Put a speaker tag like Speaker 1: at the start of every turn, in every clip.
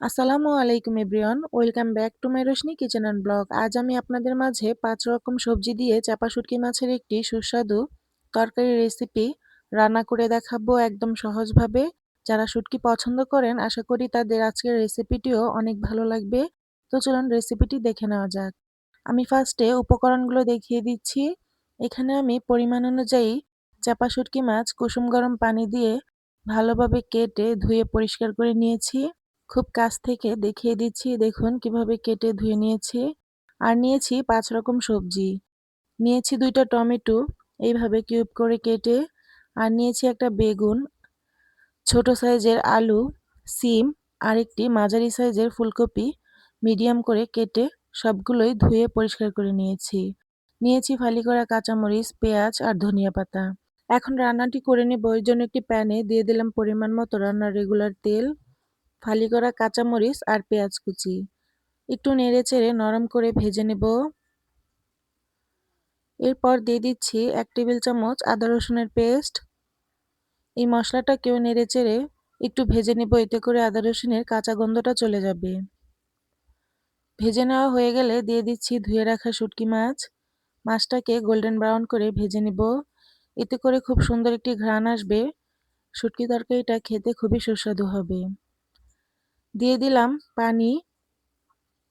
Speaker 1: আসসালামু আলাইকুম everyone, welcome back to my Roshni kitchen and blog. আজ আমি আপনাদের মাঝে পাঁচ রকম সবজি দিয়ে চাপা শুটকি মাছের একটি সুস্বাদু তরকারি রেসিপি রান্না করে দেখাবো একদম সহজভাবে। যারা শুটকি পছন্দ করেন, আশা করি তাদের আজকের রেসিপিটিও অনেক ভালো লাগবে। তো চলুন রেসিপিটি দেখে নেওয়া যাক। আমি ফার্স্টে উপকরণগুলো দেখিয়ে দিচ্ছি। এখানে আমি পরিমাণ অনুযায়ী চাপা শুটকি মাছ কুসুম গরম পানি দিয়ে ভালোভাবে কেটে ধুয়ে পরিষ্কার করে নিয়েছি। খুব কাছ থেকে দেখিয়ে দিচ্ছি, দেখুন কীভাবে কেটে ধুয়ে নিয়েছি। আর নিয়েছি পাঁচ রকম সবজি। নিয়েছি দুইটা টমেটো, এইভাবে কিউব করে কেটে। আর নিয়েছি একটা বেগুন, ছোট সাইজের আলু, সিম আর একটি মাঝারি সাইজের ফুলকপি। মিডিয়াম করে কেটে সবগুলোই ধুয়ে পরিষ্কার করে নিয়েছি। নিয়েছি ফালি করা কাঁচামরিচ, পেঁয়াজ আর ধনিয়া পাতা। এখন রান্নাটি করে নেব, ওই জন্য একটি প্যানে দিয়ে দিলাম পরিমাণ মতো রান্নার রেগুলার তেল। ফালি করা কাঁচামরিচ আর পেঁয়াজ কুচি। একটু নেড়ে চেড়ে নরম করে ভেজে নেব। এরপর দিয়ে দিচ্ছি এক টেবিল চামচ আদা রসুনের পেস্ট। এই মশলাটাকেও নেড়ে চেড়ে একটু ভেজে নেব, এতে করে আদা রসুনের কাঁচা গন্ধটা চলে যাবে। ভেজে নেওয়া হয়ে গেলে দিয়ে দিচ্ছি ধুয়ে রাখা শুটকি মাছ। মাছটাকে গোল্ডেন ব্রাউন করে ভেজে নেব। এতে করে খুব সুন্দর একটি ঘ্রাণ আসবে। শুটকি তরকারিটা খেতে খুবই সুস্বাদু হবে। দিয়ে দিলাম পানি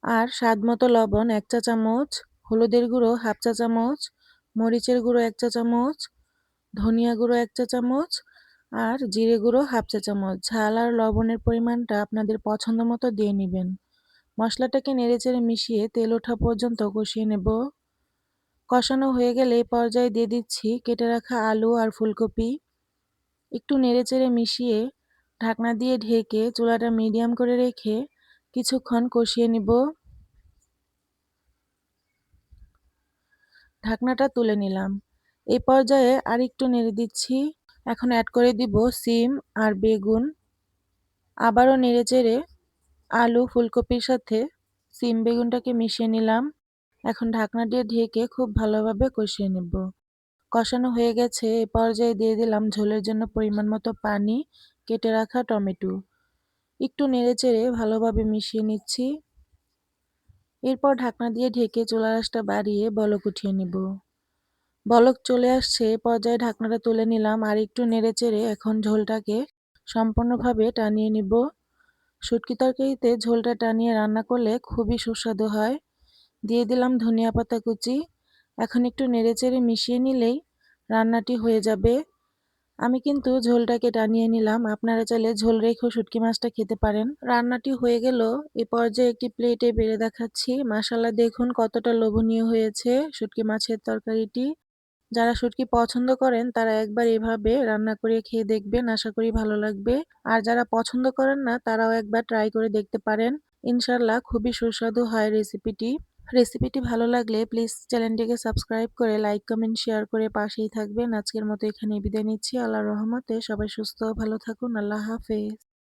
Speaker 1: আর স্বাদ মতো লবণ, এক চা চামচ, হলুদের গুঁড়ো হাফ চা চামচ, মরিচের গুঁড়ো এক চা চামচ, ধনিয়া গুঁড়ো এক চা চামচ আর জিরে গুঁড়ো হাফ চা চামচ। ঝাল আর লবণের পরিমাণটা আপনাদের পছন্দ মতো দিয়ে নেবেন। মশলাটাকে নেড়েচেড়ে মিশিয়ে তেল ওঠা পর্যন্ত কষিয়ে নেব। কষানো হয়ে গেলে এই পর্যায়ে দিয়ে দিচ্ছি কেটে রাখা আলু আর ফুলকপি। একটু নেড়েচেড়ে মিশিয়ে ঢাকনা দিয়ে ঢেকে চুলাটা মিডিয়াম করে রেখে কিছুক্ষণ কষিয়ে নিব। ঢাকনাটা তুলে নিলাম। এই পর্যায়ে আর একটু নেড়ে দিচ্ছি। এখন অ্যাড করে দিব সিম আর বেগুন। আবারও নেড়ে চেড়ে আলু ফুলকপির সাথে সিম বেগুনটাকে মিশিয়ে নিলাম। এখন ঢাকনা দিয়ে ঢেকে খুব ভালোভাবে কষিয়ে নেব। কষানো হয়ে গেছে। এ পর্যায়ে দিয়ে দিলাম ঝোলের জন্য পরিমাণ মতো পানি কেটে রাখা টমেটো। একটু নেড়েচেড়ে ভালোভাবে মিশিয়ে নিচ্ছি। এরপর ঢাকনা দিয়ে ঢেকে চুলা আঁচটা বাড়িয়ে বলক উঠিয়ে নিব। বলক চলে আসছে পর্যায়ে ঢাকনাটা তুলে নিলাম আর একটু নেড়েচেড়ে এখন ঝোলটাকে সম্পূর্ণভাবে টানিয়ে নিব। শুটকি তরকারিতে ঝোলটা টানিয়ে রান্না করলে খুবই সুস্বাদু হয়। দিয়ে দিলাম ধনিয়া পাতা কুচি। এখন একটু নেড়েচেড়ে মিশিয়ে নিলেই রান্নাটি হয়ে যাবে। আমি কিন্তু ঝোলটাকে টানিয়ে নিলাম। আপনারা চাইলে ঝোল রেখেও শুটকি মাছটা খেতে পারেন। রান্নাটি হয়ে গেল। এ পর্যায়ে একটি প্লেটে বেড়ে দেখাচ্ছি। মাসালা দেখুন কতটা লোভনীয় হয়েছে শুটকি মাছের তরকারিটি। যারা শুটকি পছন্দ করেন, তারা একবার এভাবে রান্না করে খেয়ে দেখবেন। আশা করি ভালো লাগবে। আর যারা পছন্দ করেন না, তারাও একবার ট্রাই করে দেখতে পারেন। ইনশাল্লাহ খুবই সুস্বাদু হয় রেসিপিটি রেসিপিটি ভালো লাগলে প্লিজ চ্যানেলটিকে সাবস্ক্রাইব করে লাইক কমেন্ট শেয়ার করে পাশেই থাকবেন। আজকের মতো এখানে বিদায় নিচ্ছি। আল্লাহ রহমতে সবাই সুস্থ, ভালো থাকুন। আল্লাহ হাফেজ।